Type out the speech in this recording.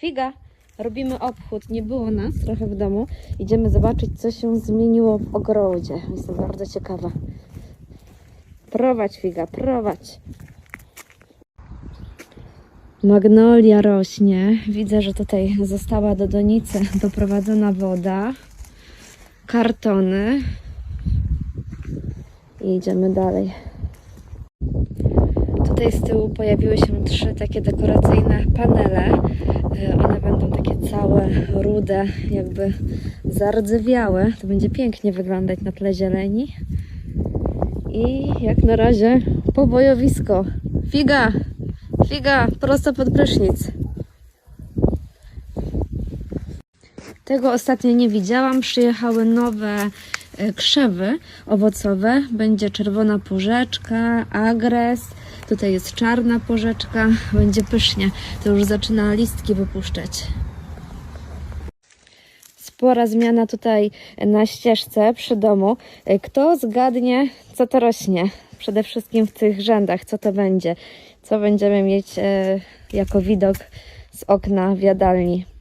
Figa! Robimy obchód. Nie było nas trochę w domu. Idziemy zobaczyć, co się zmieniło w ogrodzie. Jestem bardzo ciekawa. Prowadź, Figa, prowadź. Magnolia rośnie. Widzę, że tutaj została do donicy doprowadzona woda. Kartony. I idziemy dalej. Tutaj z tyłu pojawiły się trzy takie dekoracyjne panele. E, One będą takie całe, rude, jakby zardzewiałe. To będzie pięknie wyglądać na tle zieleni. I jak na razie pobojowisko. Figa! Figa, prosto pod prysznic. Tego ostatnio nie widziałam. Przyjechały nowe krzewy owocowe. Będzie czerwona porzeczka, agres. Tutaj jest czarna porzeczka. Będzie pysznie. To już zaczyna listki wypuszczać. Spora zmiana tutaj na ścieżce przy domu. E, Kto zgadnie, co to rośnie? Przede wszystkim w tych rzędach, co to będzie? Co będziemy mieć e, jako widok z okna w jadalni?